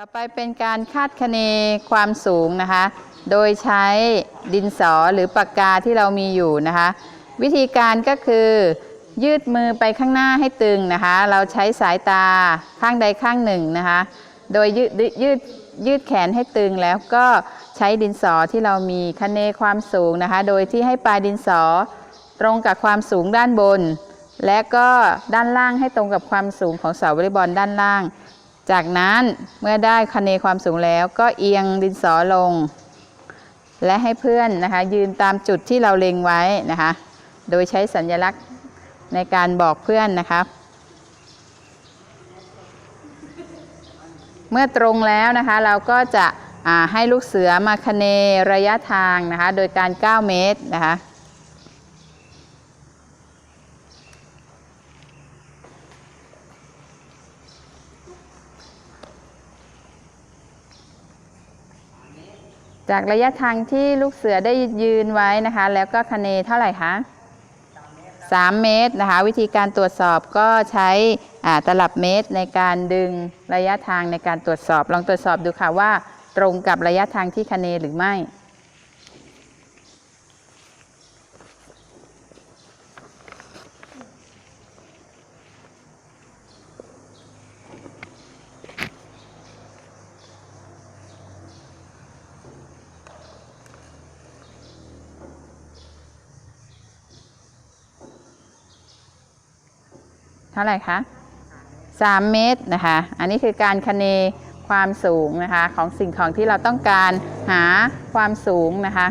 ต่อไปเป็นการคาดคะเนความสูงนะคะ โดยใช้ดินสอหรือปากกาที่เรามีอยู่นะคะ วิธีการก็คือยืดมือไปข้างหน้าให้ตึงนะคะ เราใช้สายตาข้างใดข้างหนึ่งนะคะ โดยยืดยืดยืดแขนให้ตึงแล้วก็ใช้ดินสอที่เรามีคะเนความสูงนะคะ โดยที่ให้ปลายดินสอตรงกับความสูงด้านบน และก็ด้านล่างให้ตรงกับความสูงของเสาวอลเลย์บอลด้านล่าง จากนั้นเมื่อได้คะเนความสูงแล้วก็เอียงดินสอลง และให้เพื่อนนะคะยืนตามจุดที่เราเล็งไว้นะคะ โดยใช้สัญลักษณ์ในการบอกเพื่อนนะครับ เมื่อตรงแล้วนะคะเราก็จะให้ลูกเสือมาคะเนระยะทางนะคะ โดยการ 9 เมตรนะคะ จากระยะทางที่ลูกเสือได้ยืนไว้นะคะ แล้วก็คะเนเท่าไหร่คะ3 เมตรนะคะ วิธีการตรวจสอบก็ใช้ตลับเมตรในการดึงระยะทางในการตรวจสอบ ลองตรวจสอบดูค่ะว่า ตรงกับระยะทางที่คะเนหรือไม่ ท่าไหร่คะ3 เมตรนะคะ อันนี้คือการคเนความสูงนะคะของสิ่งของที่เราต้องการหาความสูงนะคะ